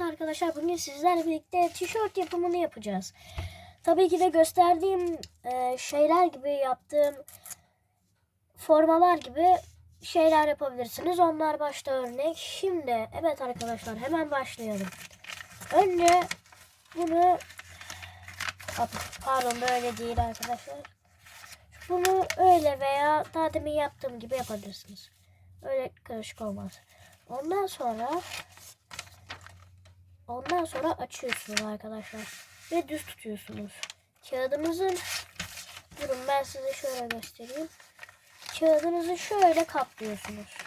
Evet arkadaşlar bugün sizlerle birlikte tişört yapımını yapacağız. Tabii ki de gösterdiğim e, şeyler gibi yaptığım formalar gibi şeyler yapabilirsiniz. Onlar başta örnek. Şimdi evet arkadaşlar hemen başlayalım. Önce bunu pardon böyle değil arkadaşlar. Bunu öyle veya daha demin yaptığım gibi yapabilirsiniz. Öyle karışık olmaz. Ondan sonra Ondan sonra açıyorsunuz arkadaşlar. Ve düz tutuyorsunuz. Kağıdınızın Durun ben size şöyle göstereyim. Kağıdınızı şöyle kaplıyorsunuz.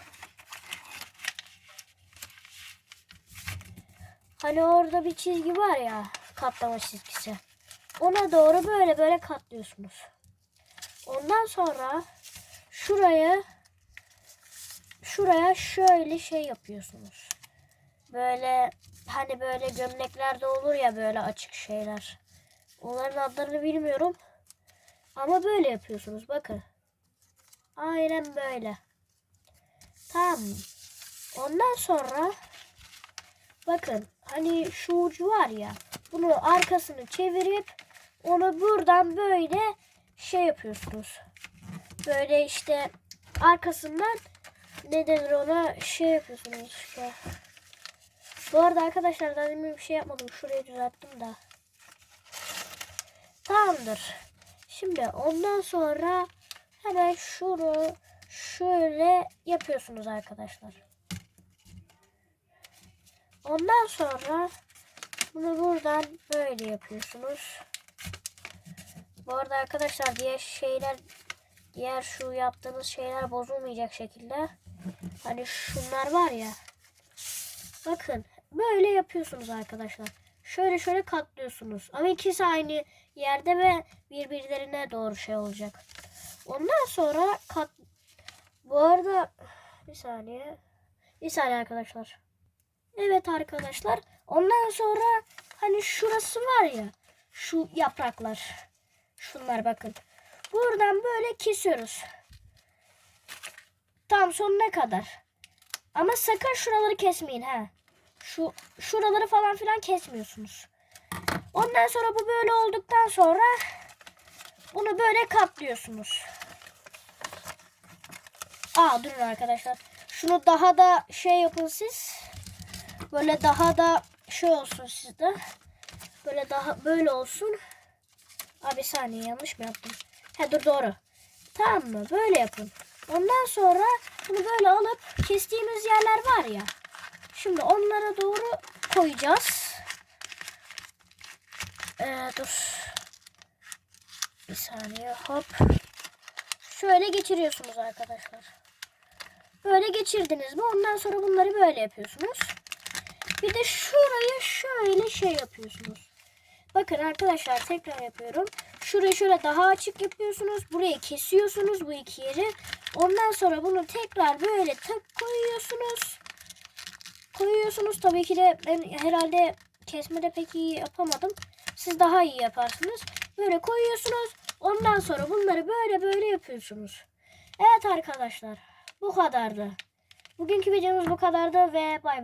Hani orada bir çizgi var ya katlama çizgisi. Ona doğru böyle böyle katlıyorsunuz. Ondan sonra şuraya şuraya şöyle şey yapıyorsunuz. Böyle hani böyle gömleklerde olur ya böyle açık şeyler. Onların adlarını bilmiyorum. Ama böyle yapıyorsunuz bakın. Aynen böyle. Tamam. Ondan sonra bakın hani şu ucu var ya bunu arkasını çevirip onu buradan böyle şey yapıyorsunuz. Böyle işte arkasından ne denir ona şey yapıyorsunuz işte. Bu arada arkadaşlar daha bir şey yapmadım. Şurayı düzelttim de. Tamamdır. Şimdi ondan sonra hemen şunu şöyle yapıyorsunuz arkadaşlar. Ondan sonra bunu buradan böyle yapıyorsunuz. Bu arada arkadaşlar diğer şeyler diğer şu yaptığınız şeyler bozulmayacak şekilde. Hani şunlar var ya. Bakın böyle yapıyorsunuz arkadaşlar. Şöyle şöyle katlıyorsunuz. Ama ikisi aynı yerde ve birbirlerine doğru şey olacak. Ondan sonra kat... Bu arada bir saniye. Bir saniye arkadaşlar. Evet arkadaşlar. Ondan sonra hani şurası var ya. Şu yapraklar. Şunlar bakın. Buradan böyle kesiyoruz. Tam sonuna kadar. Ama sakın şuraları kesmeyin ha. Şu şuraları falan filan kesmiyorsunuz. Ondan sonra bu böyle olduktan sonra bunu böyle katlıyorsunuz. Aa durun arkadaşlar. Şunu daha da şey yapın siz. Böyle daha da şey olsun sizde. Böyle daha böyle olsun. Abi bir saniye yanlış mı yaptım? He dur doğru. Tamam mı? Böyle yapın. Ondan sonra bunu böyle alıp kestiğimiz yerler var ya. Şimdi onlara doğru koyacağız. Ee, dur. Bir saniye hop. Şöyle geçiriyorsunuz arkadaşlar. Böyle geçirdiniz mi ondan sonra bunları böyle yapıyorsunuz. Bir de şurayı şöyle şey yapıyorsunuz. Bakın arkadaşlar tekrar yapıyorum. Şurayı şöyle daha açık yapıyorsunuz. Burayı kesiyorsunuz bu iki yeri. Ondan sonra bunu tekrar böyle tak koyuyorsunuz. Koyuyorsunuz. Tabii ki de ben herhalde kesmede pek iyi yapamadım. Siz daha iyi yaparsınız. Böyle koyuyorsunuz. Ondan sonra bunları böyle böyle yapıyorsunuz. Evet arkadaşlar. Bu kadardı. Bugünkü videomuz bu kadardı ve bay bay.